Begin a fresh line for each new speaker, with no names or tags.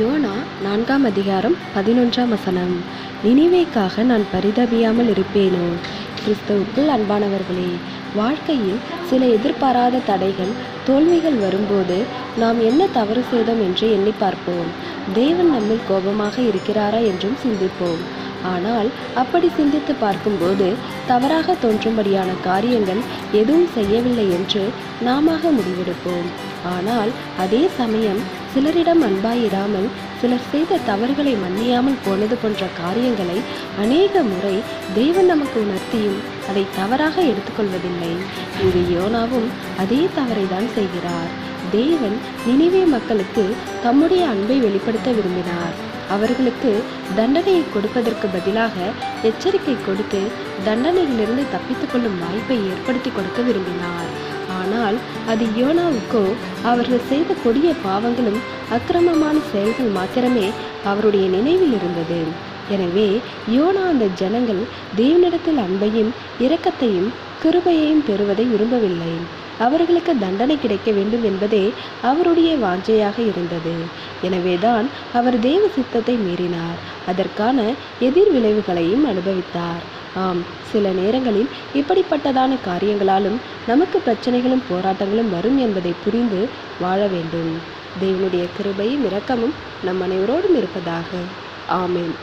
YONO நான்காம் அதிகாரம் பதினொன்றாம் வசனம். நினைவேக்காக நான் பரிதபியாமல் இருப்பேனோ? கிறிஸ்தவுக்குள் அன்பானவர்களே வாழ்க்கையில் சில எதிர்பாராத தடைகள் தோல்விகள் வரும்போது நாம் என்ன தவறு செய்தோம் என்று எண்ணி பார்ப்போம். தேவன் நம்மில் கோபமாக இருக்கிறாரா என்றும் சிந்திப்போம். ஆனால் அப்படி சிந்தித்து பார்க்கும்போது தவறாக தோன்றும்படியான காரியங்கள் எதுவும் செய்யவில்லை என்று நாம முடிவெடுப்போம். ஆனால் அதே சமயம் சிலரிடம் அன்பாயிராமல் சிலர் செய்த தவறுகளை மன்னியாமல் போனது போன்ற காரியங்களை அநேக முறை தேவன் நமக்கு உணர்த்தியும் அதை தவறாக எடுத்துக்கொள்வதில்லை. இங்கு யோனாவும் அதே தவறை தான் செய்கிறார். தேவன் நினைவே மக்களுக்கு தம்முடைய அன்பை வெளிப்படுத்த விரும்பினார். அவர்களுக்கு தண்டனையை கொடுப்பதற்கு பதிலாக எச்சரிக்கை கொடுத்து தண்டனையிலிருந்து தப்பித்துக்கொள்ளும் வாய்ப்பை ஏற்படுத்தி கொடுக்க விரும்பினார். ஆனால் அது யோனாவுக்கோ அவர்கள் செய்த கொடிய பாவங்களும் அக்கிரமமான செயல்கள் மாத்திரமே அவருடைய நினைவில் இருந்தது. எனவே யோனா அந்த ஜனங்கள் தேவனிடத்தில் அன்பையும் இரக்கத்தையும் கிருபையையும் பெறுவதை விரும்பவில்லை. அவர்களுக்கு தண்டனை கிடைக்க வேண்டும் என்பதே அவருடைய வாஞ்சையாக இருந்தது. எனவேதான் அவர் தேவ சித்தத்தை மீறினார். அதற்கான எதிர் விளைவுகளையும் அனுபவித்தார். ஆம் சில நேரங்களில் இப்படிப்பட்டதான காரியங்களாலும் நமக்கு பிரச்சனைகளும் போராட்டங்களும் வரும் என்பதை புரிந்து வாழ வேண்டும். தேவனுடைய கிருபையும் இரக்கமும் நம் அனைவரோடும் இருப்பதாக. ஆமேன்.